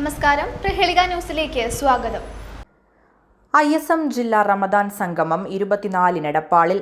നമസ്കാരം. പ്രഹേളിക ന്യൂസിലേക്ക് സ്വാഗതം. ഐ എസ് എം ജില്ലാ റമദാൻ സംഗമം ഇരുപത്തിനാലിന് എടപ്പാളിൽ.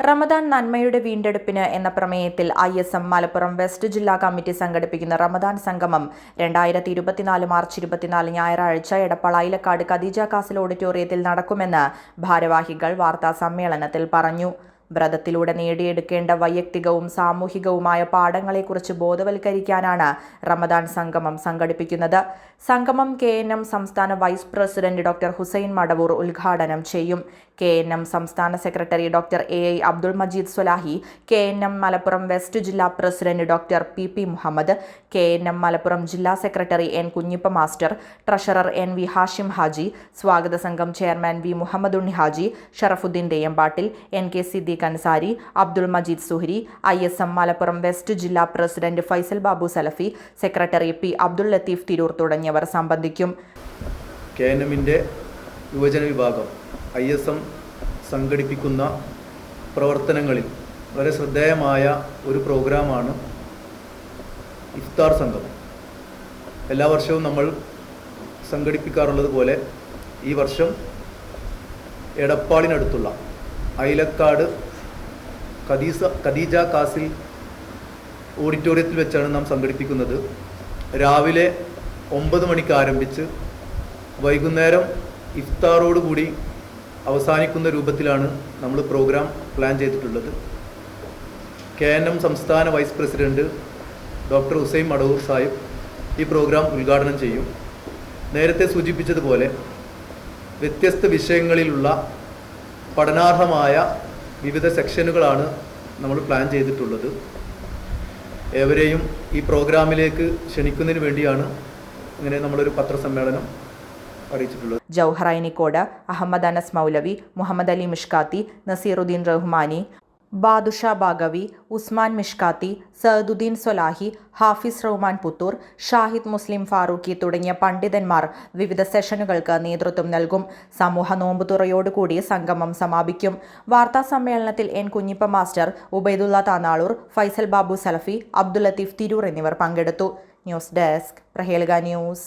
റമദാൻ നന്മയുടെ വീണ്ടെടുപ്പിന് എന്ന പ്രമേയത്തിൽ I S M Malappuram west ജില്ലാ കമ്മിറ്റി സംഘടിപ്പിക്കുന്ന റമദാൻ സംഗമം രണ്ടായിരത്തി ഇരുപത്തിനാല് മാർച്ച് ഇരുപത്തിനാല് ഞായറാഴ്ച എടപ്പാൾ ഐലക്കാട് ഖദീജ കാസിൽ ഓഡിറ്റോറിയത്തിൽ നടക്കുമെന്ന് ഭാരവാഹികൾ വാർത്താ സമ്മേളനത്തിൽ പറഞ്ഞു. വ്രതത്തിലൂടെ നേടിയെടുക്കേണ്ട വൈയക്തികവും സാമൂഹികവുമായ പാഠങ്ങളെക്കുറിച്ച് ബോധവൽക്കരിക്കാനാണ് റമദാൻ സംഗമം സംഘടിപ്പിക്കുന്നത്. സംഗമം കെ സംസ്ഥാന vice president doctor Hussain Madavoor ഉദ്ഘാടനം ചെയ്യും. കെ എൻ എം സംസ്ഥാന secretary doctor A I Abdul Majeed Swalahi K N M Malappuram west ജില്ലാ president doctor P P Muhammad K N M Malappuram ജില്ലാ secretary N Kunhippa master treasurer N V Hashim Haji സ്വാഗത സംഘം chairman V Muhammad Unni Haji Sharafuddin Theyyampattil N K Siddique Ansari Abdul Majeed Suhari I S M Malappuram west ജില്ലാ president Faisal Babu Salafi secretary P Abdul Latheef Tirur തുടങ്ങിയവർ സംബന്ധിക്കും. K N യുവജന വിഭാഗം I S M സംഘടിപ്പിക്കുന്ന പ്രവർത്തനങ്ങളിൽ വളരെ ശ്രദ്ധേയമായ ഒരു പ്രോഗ്രാമാണ് ഇഫ്താർ സംഘം. എല്ലാ വർഷവും നമ്മൾ സംഘടിപ്പിക്കാറുള്ളത് പോലെ ഈ വർഷം എടപ്പാളിനടുത്തുള്ള ഐലക്കാട് ഖദീസ ഖദീജ കാസിൽ ഓഡിറ്റോറിയത്തിൽ വെച്ചാണ് നാം സംഘടിപ്പിക്കുന്നത്. രാവിലെ ഒമ്പത് മണിക്ക് ആരംഭിച്ച് വൈകുന്നേരം ഇഫ്താറോടുകൂടി അവസാനിക്കുന്ന രൂപത്തിലാണ് നമ്മൾ പ്രോഗ്രാം പ്ലാൻ ചെയ്തിട്ടുള്ളത്. കെ എൻ എം സംസ്ഥാന vice president doctor Hussain Madavoor Sahib ഈ പ്രോഗ്രാം ഉദ്ഘാടനം ചെയ്യും. നേരത്തെ സൂചിപ്പിച്ചതുപോലെ വ്യത്യസ്ത വിഷയങ്ങളിലുള്ള പഠനാർഹമായ വിവിധ സെക്ഷനുകളാണ് നമ്മൾ പ്ലാൻ ചെയ്തിട്ടുള്ളത്. ഏവരെയും ഈ പ്രോഗ്രാമിലേക്ക് ക്ഷണിക്കുന്നതിന് വേണ്ടിയാണ് ഇങ്ങനെ നമ്മളൊരു പത്രസമ്മേളനം അറിയിച്ചിട്ടുള്ളത്. ജൗഹർ ഐനിക്കോട് അഹമ്മദ് അനസ് മൗലവി മുഹമ്മദ് അലി മിഷ്കാത്തി നസീറുദ്ദീൻ റഹ്മാനി ബാദുഷ ബാഗവി ഉസ്മാൻ മിഷ്കാത്തി സഅദുദ്ദീൻ സൊലാഹി ഹാഫിസ് റഹ്മാൻ പുത്തൂർ ഷാഹിദ് മുസ്ലിം ഫാറൂഖി തുടങ്ങിയ പണ്ഡിതന്മാർ വിവിധ സെഷനുകൾക്ക് നേതൃത്വം നൽകും. സമൂഹ നോമ്പുതുറയോടുകൂടി സംഗമം സമാപിക്കും. വാർത്താ സമ്മേളനത്തിൽ എൻ കുഞ്ഞിപ്പ മാസ്റ്റർ ഉബൈദുള്ള താനാളൂർ ഫൈസൽ ബാബു സലഫി അബ്ദുൽ ലത്തീഫ് തിരൂർ എന്നിവർ പങ്കെടുത്തു. News desk Prahelika news.